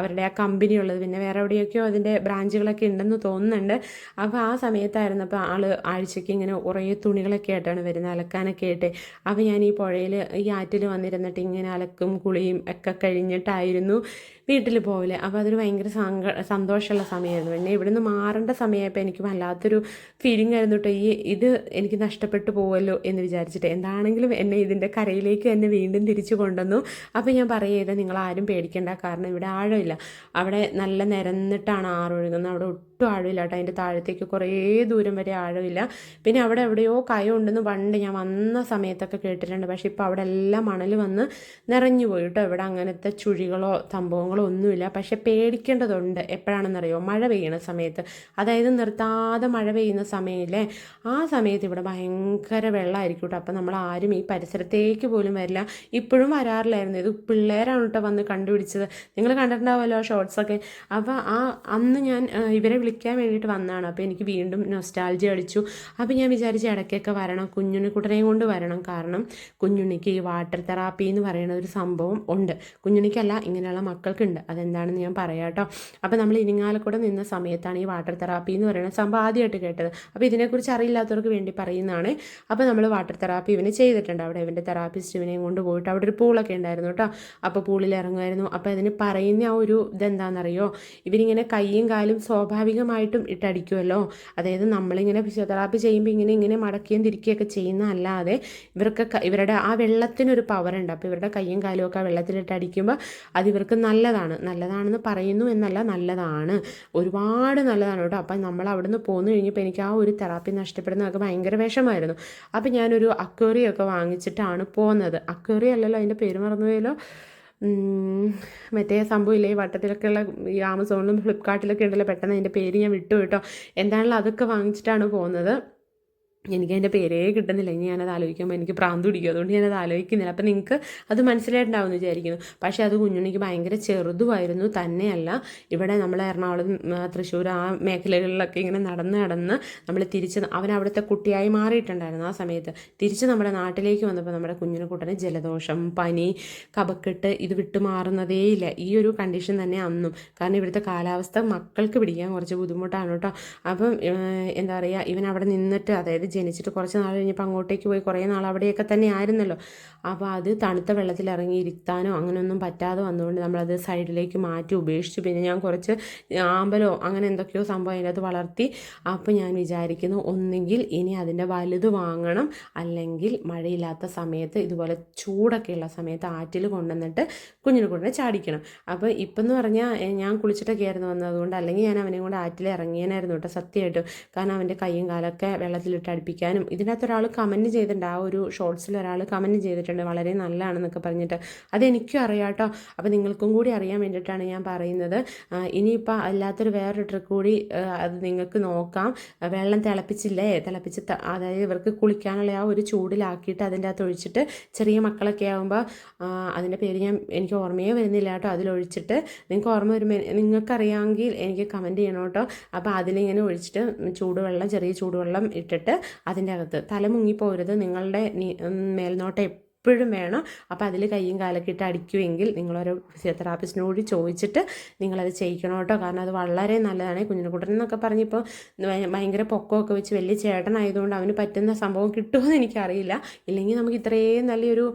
A: അവരുടെ ആ കമ്പനി ഉള്ളത് പിന്നെ വേറെ എവിടെയൊക്കെയോ അതിന്റെ ബ്രാഞ്ചുകളൊക്കെ ഉണ്ടെന്ന് തോന്നുന്നുണ്ട്. അപ്പോൾ ആ സമയത്തായിരുന്നു അപ്പോൾ ആൾ ആഴ്ചയ്ക്ക് ഇങ്ങനെ കുറേ തുണികളൊക്കെ ആയിട്ടാണ് വരുന്നത്. അലക്കാനൊക്കെ ആയിട്ട്. അപ്പോൾ ഞാൻ ഈ പുഴയിൽ ഈ ആറ്റിൽ വന്നിരുന്നിട്ട് ഇങ്ങനെ അലക്കും കുളിയും ഒക്കെ കഴിഞ്ഞിട്ടായിരുന്നു. വീട്ടിൽ പോവില്ലേ അപ്പോൾ അതൊരു ഭയങ്കര സങ്ക സന്തോഷമുള്ള സമയമായിരുന്നു പിന്നെ ഇവിടുന്ന് മാറേണ്ട സമയമായപ്പോൾ എനിക്ക് വല്ലാത്തൊരു ഫീലിംഗ് ആയിരുന്നു കേട്ടോ ഈ ഇത് എനിക്ക് നഷ്ടപ്പെട്ടു പോവല്ലോ എന്ന് വിചാരിച്ചിട്ട്. എന്താണെങ്കിലും എന്നെ ഇതിന്റെ കരയിലേക്ക് എന്നെ വീണ്ടും തിരിച്ചു കൊണ്ടുവന്നു. അപ്പോൾ ഞാൻ പറയുന്നത് നിങ്ങൾ ആരും പേടിക്കേണ്ട. കാരണം ഇവിടെ ആഴമില്ല. അവിടെ നല്ല നിരന്നിട്ടാണ് ആറൊഴുകുന്നത്. അവിടെ ഒട്ടും ആഴമില്ല കേട്ടോ അതിന്റെ താഴത്തേക്ക് കുറേ ദൂരം വരെ ആഴമില്ല. പിന്നെ അവിടെ എവിടെയോ കയം ഉണ്ടെന്ന് പണ്ട് ഞാൻ വന്ന സമയത്തൊക്കെ കേട്ടിട്ടുണ്ട്. പക്ഷേ ഇപ്പോൾ അവിടെ എല്ലാം മണൽ വന്ന് നിറഞ്ഞു പോയി കേട്ടോ ഇവിടെ അങ്ങനത്തെ ചുഴികളോ സംഭവങ്ങളോ ഒന്നുമില്ല പക്ഷെ പേടിക്കേണ്ടതുണ്ട് എപ്പോഴാണെന്നറിയോ? മഴ പെയ്യുന്ന സമയത്ത്. അതായത് നിർത്താതെ മഴ പെയ്യുന്ന സമയമില്ലേ? ആ സമയത്ത് ഇവിടെ ഭയങ്കര വെള്ളമായിരിക്കും കേട്ടോ. അപ്പം നമ്മൾ ആരും ഈ പരിസരത്തേക്ക് പോലും വരില്ല. ഇപ്പോഴും വരാറില്ലായിരുന്നു. ഇത് പിള്ളേരാണ് കേട്ടോ വന്ന് കണ്ടുപിടിച്ചത്. നിങ്ങൾ കണ്ടിട്ടുണ്ടാവുമല്ലോ ഷോർട്സൊക്കെ അപ്പോൾ ആ അന്ന് ഞാൻ ഇവരെ വിളിക്കാൻ വേണ്ടിയിട്ട് വന്നതാണ്. അപ്പോൾ എനിക്ക് വീണ്ടും നൊസ്റ്റാൾജി അടിച്ചു. അപ്പോൾ ഞാൻ വിചാരിച്ച് ഇടയ്ക്കൊക്കെ വരണം. കുഞ്ഞുണ്ണിക്കുട്ടനെയും കൊണ്ട് വരണം. കാരണം കുഞ്ഞുണ്ണിക്ക് ഈ വാട്ടർ തെറാപ്പി എന്ന് പറയുന്ന ഒരു സംഭവം ഉണ്ട്. കുഞ്ഞുണ്ണിക്കല്ല ഇങ്ങനെയുള്ള മക്കൾക്കുണ്ട് അതെന്താണെന്ന് ഞാൻ പറയാം കേട്ടോ അപ്പോൾ നമ്മൾ ഇരിങ്ങാലക്കൂടെ നിന്ന സമയത്താണ് ഈ വാട്ടർ തെറാപ്പി എന്ന് പറയുന്ന സംഭവം ആദ്യമായിട്ട് കേട്ടത്. അപ്പോൾ ഇതിനെക്കുറിച്ച് അറിയില്ലാത്തവർക്ക് വേണ്ടി പറയുന്നതാണ്. അപ്പോൾ നമ്മൾ വാട്ടർ തെറാപ്പി ഇവന് ചെയ്തിട്ടുണ്ട്. അവിടെ ഇവന്റെ തെറാപ്പിസ്റ്റ് ഇവനെയും കൊണ്ട് പോയിട്ട് അവിടെ ഒരു പൂളൊക്കെ ഉണ്ടായിരുന്നു കേട്ടോ. അപ്പോൾ പൂളിൽ ഇറങ്ങുമായിരുന്നു. അപ്പോൾ അതിന് പറയുന്ന ആ ഒരു ഇതെന്താണെന്നറിയോ? ഇവരിങ്ങനെ കൈയും കാലും സ്വാഭാവികമായിട്ടും ഇട്ടടിക്കുമല്ലോ അതായത് നമ്മളിങ്ങനെ ഫിസിയോതെറാപ്പി ചെയ്യുമ്പോൾ ഇങ്ങനെ ഇങ്ങനെ മടക്കുകയും തിരിക്കുകയൊക്കെ ചെയ്യുന്ന അല്ലാതെ ഇവർക്ക് ഇവരുടെ ആ വെള്ളത്തിനൊരു പവറുണ്ട് അപ്പോൾ ഇവരുടെ കൈയും കാലും ഒക്കെ വെള്ളത്തിലിട്ട് അടിക്കുമ്പോൾ അത് ഇവർക്ക് നല്ലതാണ് നല്ലതാണെന്ന് പറയുന്നു എന്നല്ല നല്ലതാണ്. ഒരുപാട് നല്ലതാണ് കേട്ടോ. അപ്പം നമ്മൾ അവിടുന്ന് പോന്നു കഴിഞ്ഞപ്പോൾ എനിക്ക് ആ ഒരു തെറാപ്പി നഷ്ടപ്പെടുന്നതൊക്കെ ഭയങ്കര വിഷമായിരുന്നു അപ്പം ഞാനൊരു അക്വേറിയൊക്കെ വാങ്ങിച്ചിട്ടാണ് പോകുന്നത് അക്വേറി അല്ലല്ലോ അതിന്റെ പേര് മറന്നുപോയല്ലോ. മറ്റേ സംഭവമില്ലേ ഈ വട്ടത്തിലൊക്കെയുള്ള ഈ ആമസോണിലും ഫ്ലിപ്കാർട്ടിലൊക്കെ ഉണ്ടല്ലോ പെട്ടെന്ന് അതിന്റെ പേര് ഞാൻ വിട്ടു കേട്ടോ. എന്താണല്ലോ അതൊക്കെ വാങ്ങിച്ചിട്ടാണ് പോകുന്നത് എനിക്ക് അതിന്റെ പേരേ കിട്ടുന്നില്ല. ഇനി ഞാനത് ആലോചിക്കുമ്പോൾ എനിക്ക് പ്രാന്ത് പിടിക്കും. അതുകൊണ്ട് ഞാനത് ആലോചിക്കുന്നില്ല. അപ്പം നിങ്ങൾക്ക് അത് മനസ്സിലായിട്ടുണ്ടാവും എന്ന് വിചാരിക്കുന്നു. പക്ഷേ അത് കുഞ്ഞുണ്ണിക്ക് ഭയങ്കര ചെറുതുമായിരുന്നു. തന്നെയല്ല ഇവിടെ നമ്മൾ എറണാകുളം തൃശ്ശൂർ ആ മേഖലകളിലൊക്കെ ഇങ്ങനെ നടന്ന് നടന്ന് നമ്മൾ തിരിച്ച് അവൻ അവിടുത്തെ കുട്ടിയായി മാറിയിട്ടുണ്ടായിരുന്നു ആ സമയത്ത്. തിരിച്ച് നമ്മുടെ നാട്ടിലേക്ക് വന്നപ്പോൾ നമ്മുടെ കുഞ്ഞിനെ കുട്ടന് ജലദോഷം പനി കപക്കെട്ട് ഇത് മാറുന്നതേയില്ല ഈ ഒരു കണ്ടീഷൻ തന്നെ അന്നും. കാരണം ഇവിടുത്തെ കാലാവസ്ഥ മക്കൾക്ക് പിടിക്കാൻ കുറച്ച് ബുദ്ധിമുട്ടാണ് കേട്ടോ. അപ്പം എന്താ പറയുക ഇവൻ അവിടെ നിന്നിട്ട് അതായത് ജനിച്ചിട്ട് കുറച്ച് നാൾ കഴിഞ്ഞപ്പോൾ അങ്ങോട്ടേക്ക് പോയി കുറേ നാൾ അവിടെയൊക്കെ തന്നെ ആയിരുന്നല്ലോ. അപ്പോൾ അത് തണുത്ത വെള്ളത്തിൽ ഇറങ്ങി ഇരുത്താനോ അങ്ങനെയൊന്നും പറ്റാതെ വന്നുകൊണ്ട് നമ്മളത് സൈഡിലേക്ക് മാറ്റി ഉപേക്ഷിച്ചു. പിന്നെ ഞാൻ കുറച്ച് ആമ്പലോ അങ്ങനെ എന്തൊക്കെയോ സംഭവം അതിനകത്ത് വളർത്തി. അപ്പോൾ ഞാൻ വിചാരിക്കുന്നു ഒന്നെങ്കിൽ ഇനി അതിന്റെ വലുത് വാങ്ങണം. അല്ലെങ്കിൽ മഴയില്ലാത്ത സമയത്ത് ഇതുപോലെ ചൂടൊക്കെയുള്ള സമയത്ത് ആറ്റിൽ കൊണ്ടുവന്നിട്ട് കുഞ്ഞിനെ കൊണ്ട് ചാടിക്കണം. അപ്പോൾ ഇപ്പം എന്ന് പറഞ്ഞാൽ ഞാൻ കുളിച്ചിട്ടൊക്കെ ആയിരുന്നു വന്നതുകൊണ്ട് അല്ലെങ്കിൽ ഞാൻ അവനെയും കൂടെ ആറ്റിൽ ഇറങ്ങിയനായിരുന്നു കേട്ടോ സത്യമായിട്ടും. കാരണം അവന്റെ കൈയും കാലൊക്കെ വെള്ളത്തിലിട്ട് അടുപ്പിക്കാനും ഇതിനകത്ത് ഒരാൾ കമന്റ് ചെയ്തിട്ടുണ്ട്. ആ ഒരു ഷോർട്സിൽ ഒരാൾ കമന്റ് ചെയ്തിട്ടുണ്ട്. വളരെ നല്ലതാണെന്നൊക്കെ പറഞ്ഞിട്ട്. അതെനിക്കും അറിയാം കേട്ടോ അപ്പോൾ നിങ്ങൾക്കും കൂടി അറിയാൻ വേണ്ടിയിട്ടാണ് ഞാൻ പറയുന്നത്. ഇനിയിപ്പോൾ അല്ലാത്തൊരു വേറൊരു ട്രിക്ക് കൂടി അത് നിങ്ങൾക്ക് നോക്കാം. വെള്ളം തിളപ്പിച്ചില്ലേ? തിളപ്പിച്ച് അതായത് ഇവർക്ക് കുളിക്കാനുള്ള ആ ഒരു ചൂടിലാക്കിയിട്ട് അതിന്റെ അകത്ത് ഒഴിച്ചിട്ട് ചെറിയ മക്കളൊക്കെ ആകുമ്പോൾ അതിന്റെ പേര് ഞാൻ എനിക്ക് ഓർമ്മയേ വരുന്നില്ല കേട്ടോ അതിലൊഴിച്ചിട്ട് നിങ്ങൾക്ക് ഓർമ്മ വരുമ്പോൾ നിങ്ങൾക്കറിയാമെങ്കിൽ എനിക്ക് കമന്റ് ചെയ്യണം കേട്ടോ അപ്പോൾ അതിലിങ്ങനെ ഒഴിച്ചിട്ട് ചൂടുവെള്ളം ചെറിയ ചൂടുവെള്ളം ഇട്ടിട്ട് അതിന്റെ അകത്ത് തല മുങ്ങിപ്പോകരുത് നിങ്ങളുടെ മേൽനോട്ടം എപ്പോഴും വേണം. അപ്പോൾ അതിൽ കൈയും കാലൊക്കെ ഇട്ട് അടിക്കുമെങ്കിൽ നിങ്ങളൊരു ഫിസിയോതെറാപ്പിസ്റ്റിനോട് ചോദിച്ചിട്ട് നിങ്ങളത് ചെയ്യിക്കണം കേട്ടോ. കാരണം അത് വളരെ നല്ലതാണ്. കുഞ്ഞിനെക്കുട്ടൻ എന്നൊക്കെ പറഞ്ഞിപ്പോൾ ഭയ- ഭയങ്കര പൊക്കമൊക്കെ വെച്ച് വലിയ ചേട്ടനായതുകൊണ്ട് അവന് പറ്റുന്ന സംഭവം കിട്ടുമോ എന്ന് എനിക്കറിയില്ല. ഇല്ലെങ്കിൽ നമുക്ക് ഇത്രയും നല്ലൊരു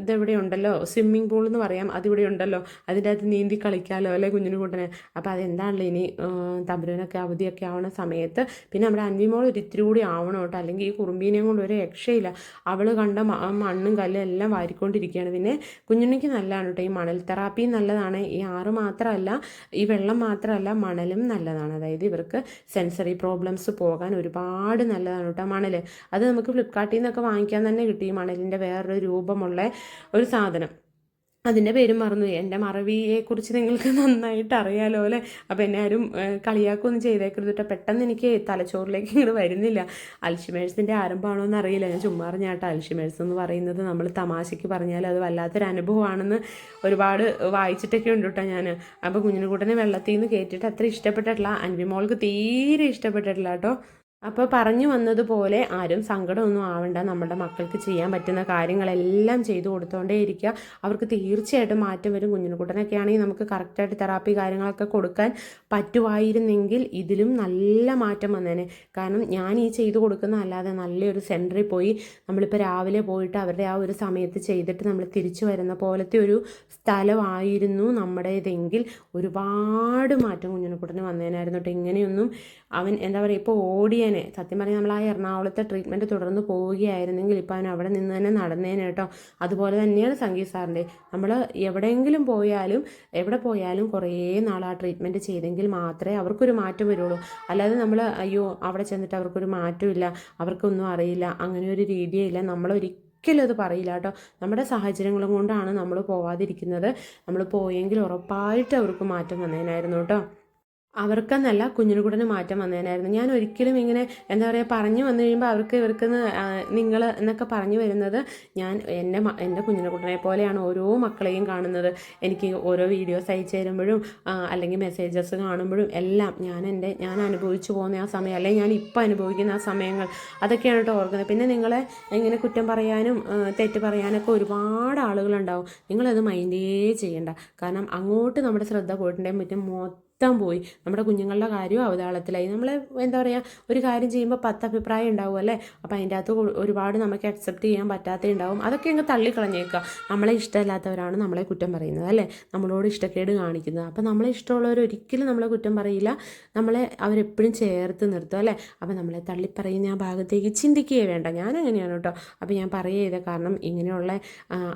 A: ഇതെവിടെ ഉണ്ടല്ലോ സ്വിമ്മിംഗ് പൂൾ എന്ന് പറയാം. അതിവിടെ ഉണ്ടല്ലോ അതിന്റെ അകത്ത് നീന്തി കളിക്കാമല്ലോ അല്ലേ കുഞ്ഞിനു കൂട്ടനെ അപ്പോൾ അതെന്താണല്ലോ ഇനി തമ്പുരനൊക്കെ അവധിയൊക്കെ ആവണ സമയത്ത്. പിന്നെ നമ്മുടെ അൻവിമോൾ ഒരു ഇത്തിരി കൂടി ആവണം കേട്ടോ. അല്ലെങ്കിൽ ഈ കുറുമ്പീനെയും കൊണ്ട് ഒരു രക്ഷയില്ല. അവൾ കണ്ട മണ്ണും കല്ലും എല്ലാം വാരിക്കൊണ്ടിരിക്കുകയാണ്. പിന്നെ കുഞ്ഞുണ്ണിക്ക് നല്ലതാണ് കേട്ടോ. ഈ മണൽ തെറാപ്പിയും നല്ലതാണ്. ഈ ആറ് മാത്രമല്ല ഈ വെള്ളം മാത്രമല്ല മണലും നല്ലതാണ്. അതായത് ഇവർക്ക് സെൻസറി പ്രോബ്ലംസ് പോകാൻ ഒരുപാട് നല്ലതാണ് കേട്ടോ മണൽ അത് നമുക്ക് ഫ്ലിപ്കാർട്ടിൽ നിന്നൊക്കെ വാങ്ങിക്കാൻ തന്നെ കിട്ടി ഈ മണലിന്റെ വേറൊരു രൂപമുള്ള ഒരു സാധനം. അതിന്റെ പേരും മറന്നു. എന്റെ മറവിയെക്കുറിച്ച് നിങ്ങൾക്ക് നന്നായിട്ട് അറിയാലോ അല്ലേ? അപ്പോൾ എന്നെ ആരും കളിയാക്കൊന്നും ചെയ്തേക്കരുത് കേട്ടോ പെട്ടെന്ന് എനിക്ക് തലച്ചോറിലേക്ക് ഇങ്ങോട്ട് വരുന്നില്ല. അൽഷിമേഴ്സിന്റെ ആരംഭമാണോ എന്ന് അറിയില്ല. ഞാൻ ചുമ്മാ പറഞ്ഞാട്ടോ അൽഷിമേഴ്സ് എന്ന് പറയുന്നത് നമ്മൾ തമാശയ്ക്ക് പറഞ്ഞാൽ അത് വല്ലാത്തൊരു അനുഭവമാണെന്ന് ഒരുപാട് വായിച്ചിട്ടൊക്കെ ഉണ്ട് കേട്ടോ ഞാൻ അപ്പോൾ കുഞ്ഞിനുകൂട്ടനെ വെള്ളത്തിൽ നിന്ന് കയറ്റിയിട്ട് അത്ര ഇഷ്ടപ്പെട്ടിട്ടില്ല. അൻവിമോൾക്ക് തീരെ ഇഷ്ടപ്പെട്ടിട്ടില്ല കേട്ടോ അപ്പോൾ പറഞ്ഞു വന്നതുപോലെ ആരും സങ്കടമൊന്നും ആവണ്ട. നമ്മുടെ മക്കൾക്ക് ചെയ്യാൻ പറ്റുന്ന കാര്യങ്ങളെല്ലാം ചെയ്തു കൊടുത്തോണ്ടേ ഇരിക്കുക. അവർക്ക് തീർച്ചയായിട്ടും മാറ്റം വരും. കുഞ്ഞിനുകുട്ടനൊക്കെ ആണെങ്കിൽ നമുക്ക് കറക്റ്റായിട്ട് തെറാപ്പി കാര്യങ്ങളൊക്കെ കൊടുക്കാൻ പറ്റുമായിരുന്നെങ്കിൽ ഇതിലും നല്ല മാറ്റം വന്നേനെ. കാരണം ഞാൻ ഈ ചെയ്തു കൊടുക്കുന്ന അല്ലാതെ നല്ലൊരു സെന്ററിൽ പോയി നമ്മളിപ്പോൾ രാവിലെ പോയിട്ട് അവരുടെ ആ ഒരു സമയത്ത് ചെയ്തിട്ട് നമ്മൾ തിരിച്ചു വരുന്ന പോലത്തെ ഒരു സ്ഥലമായിരുന്നു നമ്മുടേതെങ്കിൽ ഒരുപാട് മാറ്റം കുഞ്ഞിനെക്കുട്ടന് വന്നേനായിരുന്നു കേട്ടോ ഇങ്ങനെയൊന്നും അവൻ എന്താ പറയുക ഇപ്പോൾ ഓടിയനെ. സത്യം പറഞ്ഞാൽ നമ്മൾ ആ എറണാകുളത്തെ ട്രീറ്റ്മെന്റ് തുടർന്ന് പോവുകയായിരുന്നെങ്കിൽ ഇപ്പോൾ അവൻ അവിടെ നിന്ന് തന്നെ നടന്നേനെ കേട്ടോ. അതുപോലെ തന്നെയാണ് സംഗീത് സാറിന്റെ. നമ്മൾ എവിടെയെങ്കിലും പോയാലും എവിടെ പോയാലും കുറേ നാൾ ആ ട്രീറ്റ്മെന്റ് ചെയ്തെങ്കിൽ മാത്രമേ അവർക്കൊരു മാറ്റം വരുള്ളൂ. അല്ലാതെ നമ്മൾ അയ്യോ അവിടെ ചെന്നിട്ട് അവർക്കൊരു മാറ്റമില്ല അവർക്കൊന്നും അറിയില്ല അങ്ങനെ ഒരു രീതിയില്ല. നമ്മൾ ഒരിക്കലും അത് പറയില്ല കേട്ടോ. നമ്മുടെ സാഹചര്യങ്ങളും കൊണ്ടാണ് നമ്മൾ പോവാതിരിക്കുന്നത്. നമ്മൾ പോയെങ്കിൽ ഉറപ്പായിട്ട് അവർക്ക് മാറ്റം വന്നേനായിരുന്നു കേട്ടോ. അവർക്കെന്നല്ല കുഞ്ഞിനുകൂടന് മാറ്റം വന്നതിനായിരുന്നു ഞാൻ ഒരിക്കലും ഇങ്ങനെ എന്താ പറയുക പറഞ്ഞു വന്നു കഴിയുമ്പോൾ അവർക്ക് ഇവർക്ക് നിങ്ങൾ എന്നൊക്കെ പറഞ്ഞു വരുന്നത് ഞാൻ എന്റെ എന്റെ കുഞ്ഞിനെ കുട്ടനെ പോലെയാണ് ഓരോ മക്കളെയും കാണുന്നത്. എനിക്ക് ഓരോ വീഡിയോസ് അയച്ചു തരുമ്പോഴും അല്ലെങ്കിൽ മെസ്സേജസ് കാണുമ്പോഴും എല്ലാം ഞാൻ എന്റെ ഞാൻ അനുഭവിച്ചു പോകുന്ന ആ സമയം അല്ലെങ്കിൽ ഞാൻ ഇപ്പം അനുഭവിക്കുന്ന ആ സമയങ്ങൾ അതൊക്കെയാണ് കേട്ടോ ഓർക്കുന്നത്. പിന്നെ നിങ്ങളെ എങ്ങനെ കുറ്റം പറയാനും തെറ്റ് പറയാനൊക്കെ ഒരുപാട് ആളുകളുണ്ടാവും. നിങ്ങളത് മൈൻഡേ ചെയ്യണ്ട. കാരണം അങ്ങോട്ട് നമ്മുടെ ശ്രദ്ധ പോയിട്ടുണ്ടെങ്കിൽ മറ്റും മൊത്തം പോയി. നമ്മുടെ കുഞ്ഞുങ്ങളുടെ കാര്യവും അവതാളത്തിലായി. നമ്മൾ എന്താ പറയുക ഒരു കാര്യം ചെയ്യുമ്പോൾ പത്ത് അഭിപ്രായം ഉണ്ടാവും അല്ലേ? അപ്പോൾ അതിന്റെ അകത്ത് ഒരുപാട് നമുക്ക് അക്സെപ്റ്റ് ചെയ്യാൻ പറ്റാത്ത ഉണ്ടാവും. അതൊക്കെ അങ്ങ് തള്ളിക്കളഞ്ഞേക്കുക. നമ്മളെ ഇഷ്ടമില്ലാത്തവരാണ് നമ്മളെ കുറ്റം പറയുന്നത് അല്ലേ? നമ്മളോട് ഇഷ്ടക്കേട് കാണിക്കുന്നത്. അപ്പോൾ നമ്മളെ ഇഷ്ടമുള്ളവർ ഒരിക്കലും നമ്മളെ കുറ്റം പറയില്ല. നമ്മളെ അവരെപ്പോഴും ചേർത്ത് നിർത്തും അല്ലേ? അപ്പോൾ നമ്മളെ തള്ളിപ്പറയുന്ന ആ ഭാഗത്തേക്ക് ചിന്തിക്കുകയേ വേണ്ട. ഞാൻ അങ്ങനെയാണ് കേട്ടോ. അപ്പോൾ ഞാൻ പറയുക കാരണം ഇങ്ങനെയുള്ള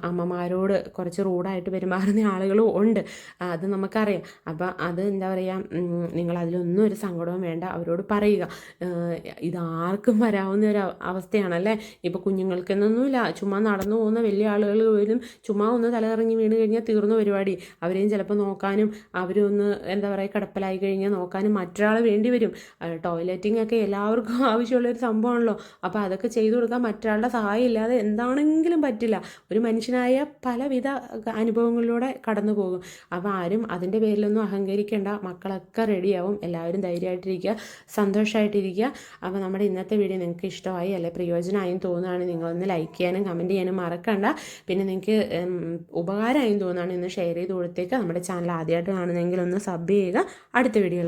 A: അമ്മമാരോട് കുറച്ച് റൂഡായിട്ട് പെരുമാറുന്ന ആളുകളും ഉണ്ട്. അത് നമുക്കറിയാം. അപ്പോൾ അത് എന്താ പറയുക നിങ്ങൾ അതിലൊന്നും ഒരു സങ്കടവും വേണ്ട അവരോട് പറയുക. ഇത് ആർക്കും വരാവുന്ന ഒരു അവസ്ഥയാണല്ലേ? ഇപ്പോൾ കുഞ്ഞുങ്ങൾക്കെന്നൊന്നുമില്ല ചുമ്മാ നടന്നു പോകുന്ന വലിയ ആളുകൾ പോലും ചുമ്മാ ഒന്ന് തലകറങ്ങി വീണ് കഴിഞ്ഞാൽ തീർന്ന പരിപാടി. അവരെയും ചിലപ്പോൾ നോക്കാനും അവരൊന്ന് എന്താ പറയുക കിടപ്പിലായി കഴിഞ്ഞാൽ നോക്കാനും മറ്റൊരാൾ വേണ്ടി വരും. ടോയ്ലറ്റിംഗ് ഒക്കെ എല്ലാവർക്കും [laughs] ആവശ്യമുള്ള ഒരു സംഭവമാണല്ലോ. അപ്പോൾ അതൊക്കെ ചെയ്തു കൊടുക്കാൻ മറ്റൊരാളുടെ സഹായം ഇല്ലാതെ എന്താണെങ്കിലും പറ്റില്ല. ഒരു മനുഷ്യനായ പലവിധ അനുഭവങ്ങളിലൂടെ കടന്നു പോകും അപ്പോൾ ആരും അതിന്റെ പേരിലൊന്നും അഹങ്കരിക്കേണ്ട മക്കളൊക്കെ റെഡിയാവും. എല്ലാവരും ധൈര്യമായിട്ടിരിക്കുക സന്തോഷമായിട്ടിരിക്കുക. അപ്പോൾ നമ്മുടെ ഇന്നത്തെ വീഡിയോ നിങ്ങൾക്ക് ഇഷ്ടമായി അല്ലെ പ്രയോജനമായും തോന്നുകയാണെങ്കിൽ നിങ്ങളൊന്ന് ലൈക്ക് ചെയ്യാനും കമന്റ് ചെയ്യാനും മറക്കണ്ട. പിന്നെ നിങ്ങൾക്ക് ഉപകാരമായും തോന്നുകയാണെങ്കിൽ ഒന്ന് ഷെയർ ചെയ്ത് കൊടുത്തേക്ക്. നമ്മുടെ ചാനൽ ആദ്യമായിട്ട് കാണുന്നെങ്കിൽ ഒന്ന് സബ് ചെയ്യുക. അടുത്ത വീഡിയോയിൽ